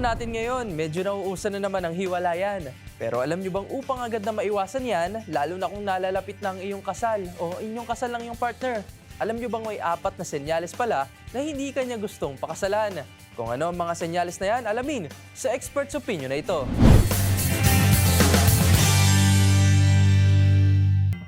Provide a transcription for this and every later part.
Natin ngayon, medyo nauusan na naman ang hiwalayan. Pero alam nyo bang upang agad na maiwasan yan, lalo na kung nalalapit na ang iyong kasal o inyong kasal ng iyong partner, alam nyo bang may apat na senyales pala na hindi kanya gustong pakasalan? Kung ano ang mga senyales na yan, alamin sa expert's opinion na ito.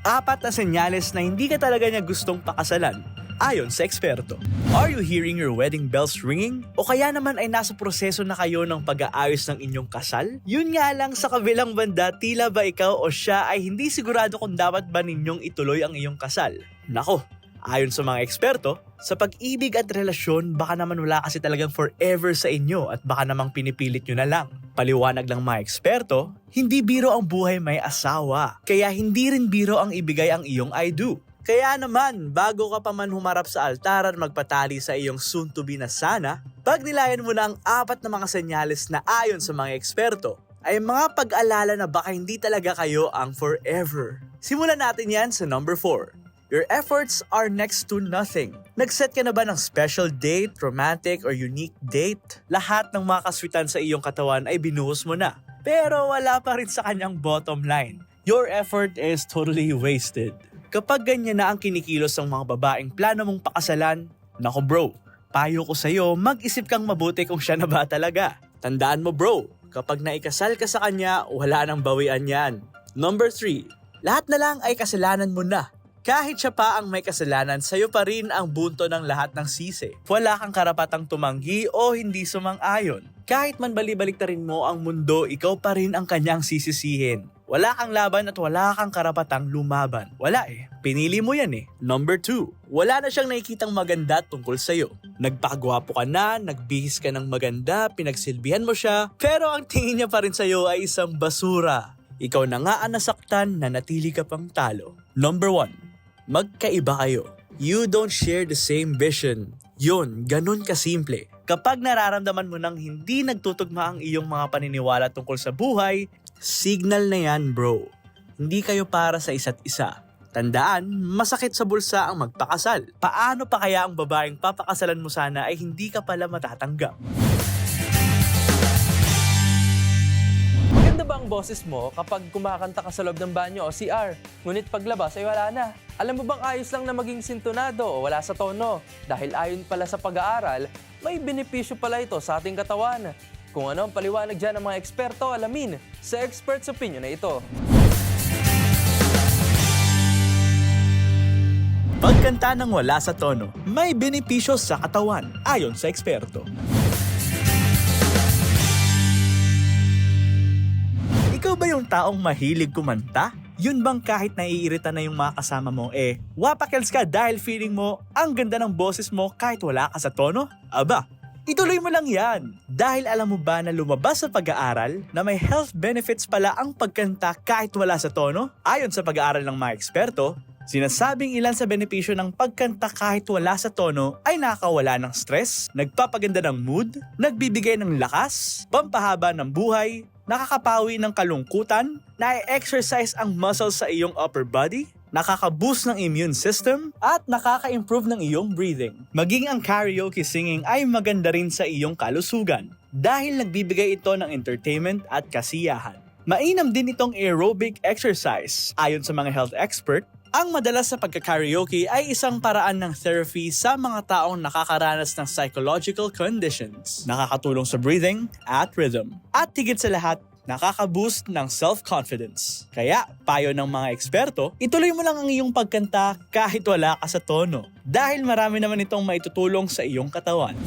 apat na senyales na hindi ka talaga niya gustong pakasalan ayon sa eksperto. Are you hearing your wedding bells ringing? O kaya naman ay nasa proseso na kayo ng pag-aayos ng inyong kasal? Yun nga lang sa kabilang banda, tila ba ikaw o siya ay hindi sigurado kung dapat ba ninyong ituloy ang iyong kasal? Nako, Ayon sa mga eksperto, sa pag-ibig at relasyon, baka naman wala kasi talagang forever sa inyo at baka namang pinipilit nyo na lang. Paliwanag ng mga eksperto, hindi biro ang buhay may asawa. Kaya hindi rin biro ang ibigay ang iyong I do. Kaya naman, bago ka pa man humarap sa altar at magpatali sa iyong soon-to-be na sana, pagnilayan mo na ang apat na mga senyales na ayon sa mga eksperto, ay mga pag-alala na baka hindi talaga kayo ang forever. Simulan natin yan sa number 4. Your efforts are next to nothing. Nag-set ka na ba ng special date, romantic, or unique date? Lahat ng mga kaswitan sa iyong katawan ay binuhos mo na. Pero wala pa rin sa kanyang bottom line. Your effort is totally wasted. Kapag ganyan na ang kinikilos ng mga babaeng plano mong pakasalan, nako bro, payo ko sa'yo, mag-isip kang mabuti kung siya na ba talaga. Tandaan mo bro, kapag naikasal ka sa kanya, wala nang bawian yan. Number 3, lahat na lang ay kasalanan mo na. Kahit siya pa ang may kasalanan, sa'yo pa rin ang bunto ng lahat ng sisi. Wala kang karapatang tumanggi o hindi sumang-ayon. Kahit man balibaliktarin mo ang mundo, ikaw pa rin ang kanyang sisisihin. Wala kang laban at wala kang karapatang lumaban. Wala eh. Pinili mo yan eh. Number 2. Wala na siyang nakikitang maganda tungkol sa'yo. Nagpakagwapo ka na, nagbihis ka ng maganda, pinagsilbihan mo siya, pero ang tingin niya pa rin sa'yo ay isang basura. Ikaw na nga ang nasaktan na natili ka pang talo. Number 1 magkaiba kayo. You don't share the same vision. Yun, ganun kasimple. Kapag nararamdaman mo nang hindi nagtutugma ang iyong mga paniniwala tungkol sa buhay, signal na yan bro. Hindi kayo para sa isa't isa. Tandaan, masakit sa bulsa ang magpakasal. Paano pa kaya ang babaeng papakasalan mo sana ay hindi ka pala matatanggap? Maganda ba ang boses mo kapag kumakanta ka sa loob ng banyo o CR? Ngunit paglabas ay wala na. Alam mo bang ayos lang na maging sintonado o wala sa tono? Dahil ayon pala sa pag-aaral, may benepisyo pala ito sa ating katawan. Kung ano ang paliwanag dyan ng mga eksperto, alamin sa Expert's Opinion na ito. Pagkanta ng wala sa tono, may benepisyo sa katawan, ayon sa eksperto. Ikaw ba yung taong mahilig kumanta? Yun bang kahit naiirita na yung mga kasama mo eh, wapakels ka dahil feeling mo ang ganda ng boses mo kahit wala ka sa tono? Aba, ituloy mo lang yan. Dahil alam mo ba na lumabas sa pag-aaral na may health benefits pala ang pagkanta kahit wala sa tono? Ayon sa pag-aaral ng mga eksperto, Sinasabing ilan sa benepisyo ng pagkanta kahit wala sa tono ay nakakawala ng stress, nagpapaganda ng mood, nagbibigay ng lakas, pampahaba ng buhay, nakakapawi ng kalungkutan, na-exercise ang muscles sa iyong upper body, nakaka-boost ng immune system, at nakaka-improve ng iyong breathing. Maging ang karaoke singing ay maganda rin sa iyong kalusugan dahil nagbibigay ito ng entertainment at kasiyahan. Mainam din itong aerobic exercise. Ayon sa mga health expert, Ang madalas na pagka-karaoke ay isang paraan ng therapy sa mga taong nakakaranas ng psychological conditions. Nakakatulong sa breathing at rhythm. At higit sa lahat, nakaka-boost ng self-confidence. Kaya, payo ng mga eksperto, ituloy mo lang ang iyong pagkanta kahit wala ka sa tono. Dahil marami naman itong maitutulong sa iyong katawan.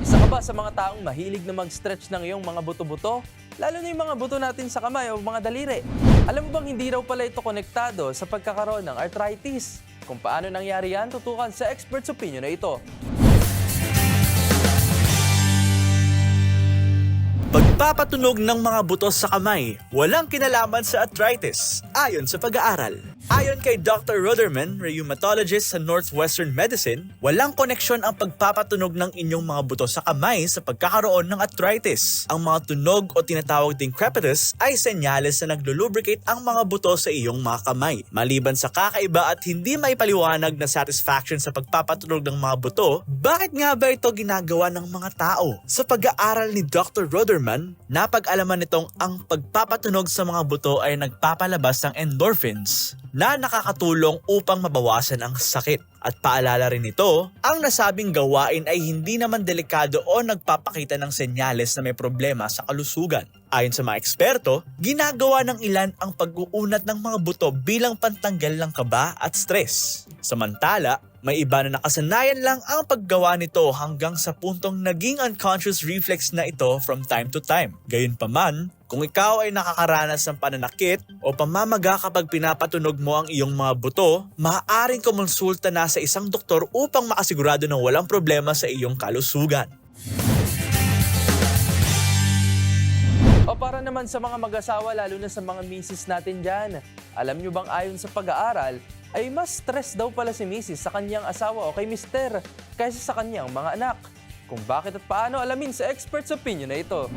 Isa ka ba sa mga taong mahilig na mag-stretch ng iyong mga buto-buto? Lalo na yung mga buto natin sa kamay o mga daliri. Alam mo bang hindi raw pala ito konektado sa pagkakaroon ng arthritis? Kung paano nangyari yan, tutukan sa expert's opinion na ito. Pagpapatunog ng mga buto sa kamay, walang kinalaman sa arthritis, ayon sa pag-aaral. Ayon kay Dr. Ruderman, rheumatologist sa Northwestern Medicine, walang koneksyon ang pagpapatunog ng inyong mga buto sa kamay sa pagkakaroon ng arthritis. Ang mga tunog o tinatawag ding crepitus ay senyales na naglulubricate ang mga buto sa iyong mga kamay. Maliban sa kakaiba at hindi maipaliwanag na satisfaction sa pagpapatunog ng mga buto, bakit nga ba ito ginagawa ng mga tao? Sa pag-aaral ni Dr. Ruderman, napag-alaman nitong ang pagpapatunog sa mga buto ay nagpapalabas ng endorphins na nakakatulong upang mabawasan ang sakit. At paalala rin nito, ang nasabing gawain ay hindi naman delikado o nagpapakita ng senyales na may problema sa kalusugan. Ayon sa mga eksperto, ginagawa ng ilan ang pag-uunat ng mga buto bilang pantanggal ng kaba at stress. Samantala, may iba na nakasanayan lang ang paggawa nito hanggang sa puntong naging unconscious reflex na ito from time to time. Gayunpaman, kung ikaw ay nakakaranas ng pananakit o pamamaga kapag pinapatunog mo ang iyong mga buto, maaaring kumonsulta na sa isang doktor upang makasigurado na walang problema sa iyong kalusugan. O para naman sa mga mag-asawa, lalo na sa mga misis natin dyan. Alam nyo bang ayon sa pag-aaral, ay mas stress daw pala si misis sa kanyang asawa o kay mister kaysa sa kanyang mga anak. Kung bakit at paano alamin sa expert's opinion na ito.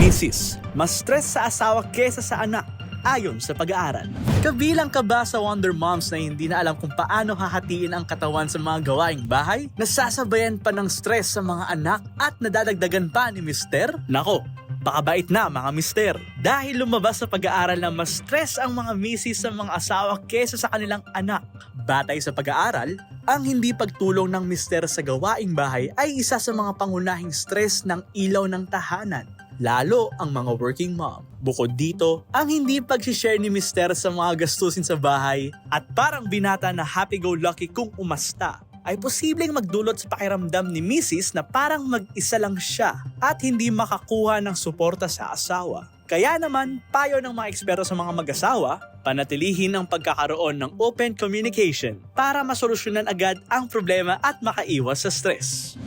Mrs. Mas stress sa asawa kesa sa anak ayon sa pag-aaral. Kabilang ka ba sa Wonder Moms na hindi na alam kung paano hahatiin ang katawan sa mga gawaing bahay? Nasasabayan pa ng stress sa mga anak at nadadagdagan pa ni Mister? Nako, Pakabait na mga mister. Dahil lumabas sa pag-aaral na mas stress ang mga misis sa mga asawa kesa sa kanilang anak. Batay sa pag-aaral, ang hindi pagtulong ng mister sa gawaing bahay ay isa sa mga pangunahing stress ng ilaw ng tahanan lalo ang mga working mom. Bukod dito, ang hindi pag-share ni Mister sa mga gastusin sa bahay at parang binata na happy-go-lucky kung umasta ay posibleng magdulot sa pakiramdam ni Mrs. na parang mag-isa lang siya at hindi makakuha ng suporta sa asawa. Kaya naman, payo ng mga eksperto sa mga mag-asawa, panatilihin ang pagkakaroon ng open communication para masolusyonan agad ang problema at makaiwas sa stress.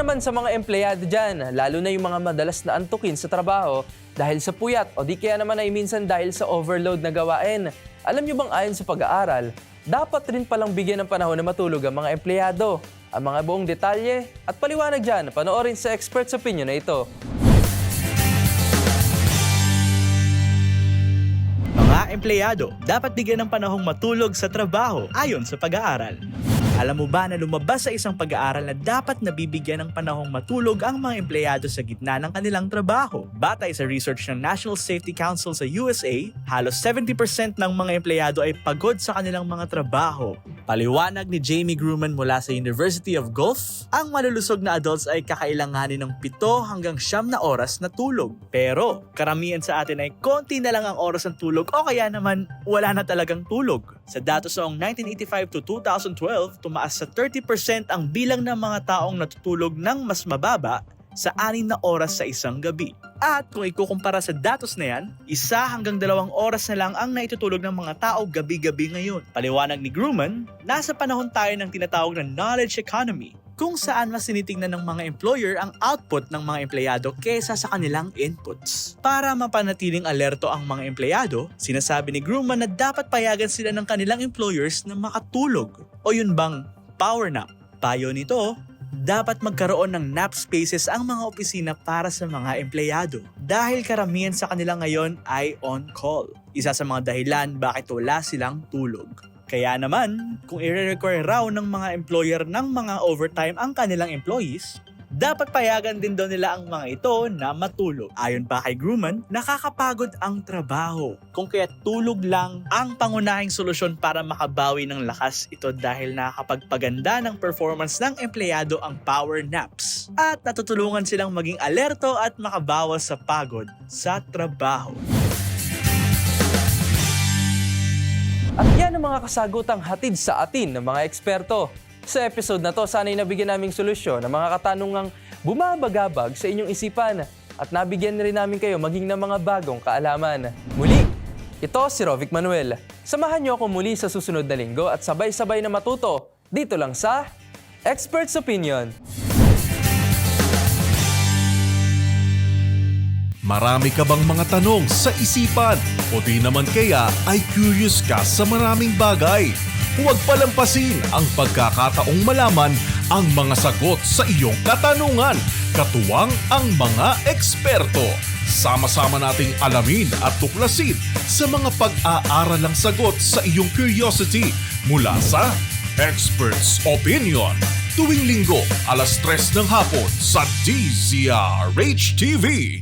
Naman sa mga empleyado dyan, lalo na yung mga madalas na antukin sa trabaho dahil sa puyat o di kaya naman ay minsan dahil sa overload na gawain. Alam nyo bang ayon sa pag-aaral, dapat rin palang bigyan ng panahon na matulog ang mga empleyado. Ang mga buong detalye at paliwanag dyan, panoorin sa expert's opinion na ito. Mga empleyado, dapat bigyan ng panahong matulog sa trabaho ayon sa pag-aaral. Alam mo ba na lumabas sa isang pag-aaral na dapat nabibigyan ng panahong matulog ang mga empleyado sa gitna ng kanilang trabaho? Batay sa research ng National Safety Council sa USA, halos 70% ng mga empleyado ay pagod sa kanilang mga trabaho. Paliwanag ni Jamie Grumman mula sa University of Gulf, ang malulusog na adults ay kakailanganin ng 7 hanggang 9 na oras na tulog. Pero karamihan sa atin ay konti na lang ang oras ng tulog o kaya naman wala na talagang tulog. Sa datos noong 1985 to 2012, tumaas sa 30% ang bilang ng mga taong natutulog ng mas mababa sa anin na oras sa isang gabi. At kung ikukumpara sa datos na yan, isa hanggang dalawang oras na lang ang naitutulog ng mga tao gabi-gabi ngayon. Paliwanag ni Grumman, nasa panahon tayo ng tinatawag na knowledge economy kung saan mas tinitingnan ng mga employer ang output ng mga empleyado kesa sa kanilang inputs. Para mapanatiling alerto ang mga empleyado, sinasabi ni Grumman na dapat payagan sila ng kanilang employers na makatulog. O yun bang power nap? Payo nito, dapat magkaroon ng nap spaces ang mga opisina para sa mga empleyado dahil karamihan sa kanila ngayon ay on call. Isa sa mga dahilan bakit wala silang tulog. Kaya naman, kung i-require raw ng mga employer ng mga overtime ang kanilang employees, dapat payagan din daw nila ang mga ito na matulog. Ayon pa kay Grumman, nakakapagod ang trabaho. Kung kaya tulog lang ang pangunahing solusyon para makabawi ng lakas ito dahil nakakapagpaganda ng performance ng empleyado ang power naps. At natutulungan silang maging alerto at makabawas sa pagod sa trabaho. At yan ang mga kasagutang hatid sa atin ng mga eksperto. Sa episode na to, sana'y nabigyan naming solusyon ng mga katanungang bumabagabag sa inyong isipan at nabigyan rin namin kayo maging ng mga bagong kaalaman. Muli, ito si Rovic Manuel. Samahan niyo ako muli sa susunod na linggo at sabay-sabay na matuto dito lang sa Expert's Opinion. Marami ka bang mga tanong sa isipan o di naman kaya ay curious ka sa maraming bagay? Huwag palampasin ang pagkakataong malaman ang mga sagot sa iyong katanungan. Katuwang ang mga eksperto. Sama-sama nating alamin at tuklasin sa mga pag-aaralang sagot sa iyong curiosity mula sa Experts Opinion. Tuwing linggo, alas 3 ng hapon sa DZRH TV.